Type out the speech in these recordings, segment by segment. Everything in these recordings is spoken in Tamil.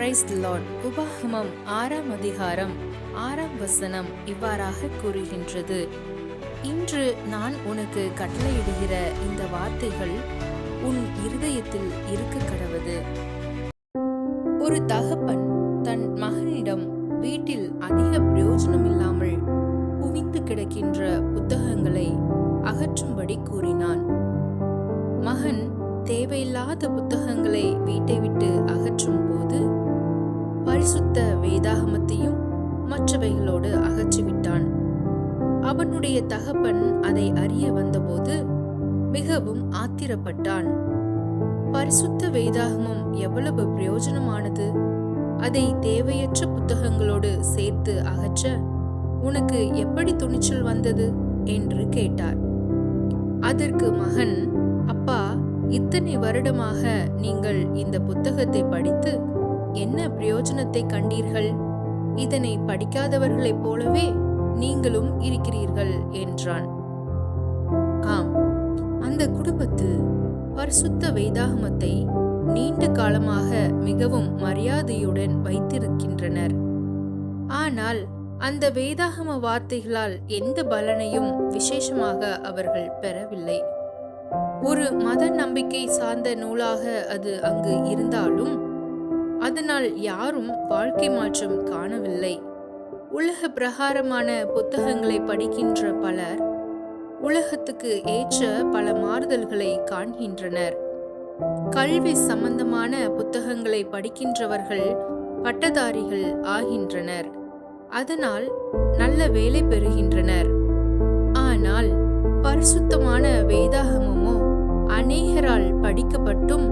பிரைஸ் லார்ட் உபாகமம் ஆறாம் அதிகாரம் ஆறாம் வசனம் இவ்வாறாக கூறுகின்றது. இன்று நான் உனக்கு கட்டளையிடுகிற இந்த வார்த்தைகள் உன் இருதயத்தில் இருக்க கடவது. ஒரு தகப்பன் தன் மகனிடம் வீட்டில் அதிக பிரயோஜனம் இல்லாமல் குவிந்து கிடக்கின்ற புத்தகங்களை அகற்றும்படி கூறினான். மகன் தேவையில்லாத புத்தகங்களை வீட்டை விட்டு அகற்றும் பரிசுத்த வேதாகமத்தையும் மற்றவைகளோடு அகற்றிவிட்டான். அவனுடைய தகப்பன் அதை அறிய வந்தபோது மிகவும் ஆத்திரப்பட்டான். பரிசுத்த வேதாகமம் எவ்வளவு பிரயோஜனமானது? அதை தேவையற்ற புத்தகங்களோடு சேர்த்து அகற்ற உனக்கு எப்படி துணிச்சல் வந்தது? என்று கேட்டார். அதற்கு மகன் அப்பா இத்தனை வருடமாக நீங்கள் இந்த புத்தகத்தை படித்து என்ன பிரயோஜனத்தை கண்டீர்கள்? இதனை படிக்காதவர்களைப் போலவே நீங்களும் இருக்கிறீர்கள் என்றான். ஆம் அந்த குடும்பத்தில் பரிசுத்த வேதாகமத்தை நீண்ட காலமாக மிகவும் மரியாதையுடன் வைத்திருக்கின்றனர். ஆனால் அந்த வேதாகம வார்த்தைகளால் எந்த பலனையும் விசேஷமாக அவர்கள் பெறவில்லை. ஒரு மத நம்பிக்கை சார்ந்த நூலாக அது அங்கு இருந்தாலும் அதனால் யாரும் வாழ்க்கை மாற்றம் காணவில்லை. உலக பிரகாரமான புத்தகங்களை படிக்கின்ற பலர் உலகத்துக்கு ஏற்ற பல மாறுதல்களை காண்கின்றனர். கல்வி சம்பந்தமான புத்தகங்களை படிக்கின்றவர்கள் பட்டதாரிகள் ஆகின்றனர். அதனால் நல்ல வேலை பெறுகின்றனர். ஆனால் பரிசுத்தமான வேதாகமமோ அநேகரால் படிக்கப்பட்டும்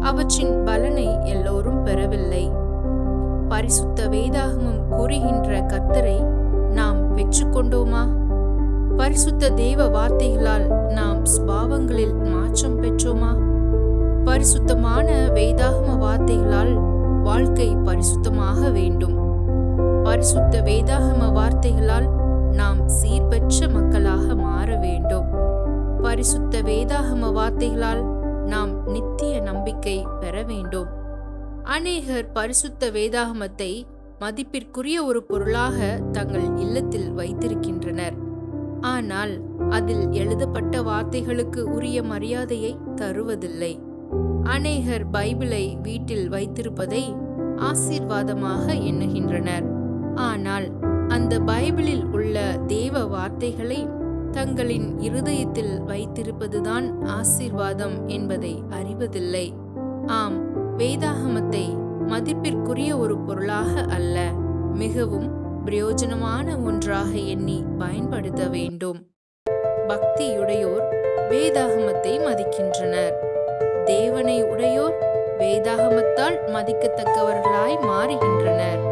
அவற்றின் பலனை எல்லோரும் பரிசுத்த வேதாகமம் கூறுகின்ற கர்த்தரை நாம் பெற்றுக்கொண்டோமா? பரிசுத்த தேவ வார்த்தைகளால் நாம் ஸ்பாவங்களில் மாற்றம் பெற்றோமா? பரிசுத்தமான வேதாகம வார்த்தைகளால் வாழ்க்கை பரிசுத்தமாக வேண்டும். பரிசுத்த வேதாகம வார்த்தைகளால் நாம் சீர்பெற்ற மக்களாக மாற வேண்டும். பரிசுத்த வேதாகம வார்த்தைகளால் நாம் நித்திய நம்பிக்கை பெற வேண்டும். அநேகர் பரிசுத்த வேதாகமத்தை மதிப்பிற்குரிய ஒரு பொருளாக தங்கள் இல்லத்தில் வைத்திருக்கின்றனர். ஆனால் அதில் எழுதப்பட்ட வார்த்தைகளுக்கு உரிய மரியாதையை தருவதில்லை. அநேகர் பைபிளை வீட்டில் வைத்திருப்பதை ஆசீர்வாதமாக எண்ணுகின்றனர். ஆனால் அந்த பைபிளில் உள்ள தேவ வார்த்தைகளை தங்களின் இருதயத்தில் வைத்திருப்பதுதான் ஆசீர்வாதம் என்பதை அறிவதில்லை. ஆம் வேதாகமத்தை மதிப்பிற்குரிய ஒரு பொருளாக அல்ல மிகவும் பிரயோஜனமான ஒன்றாக எண்ணி பயன்படுத்த வேண்டும். பக்தியுடையோர் வேதாகமத்தை மதிக்கின்றனர். தேவனை உடையோர் வேதாகமத்தால் மதிக்கத்தக்கவர்களாய் மாறுகின்றனர்.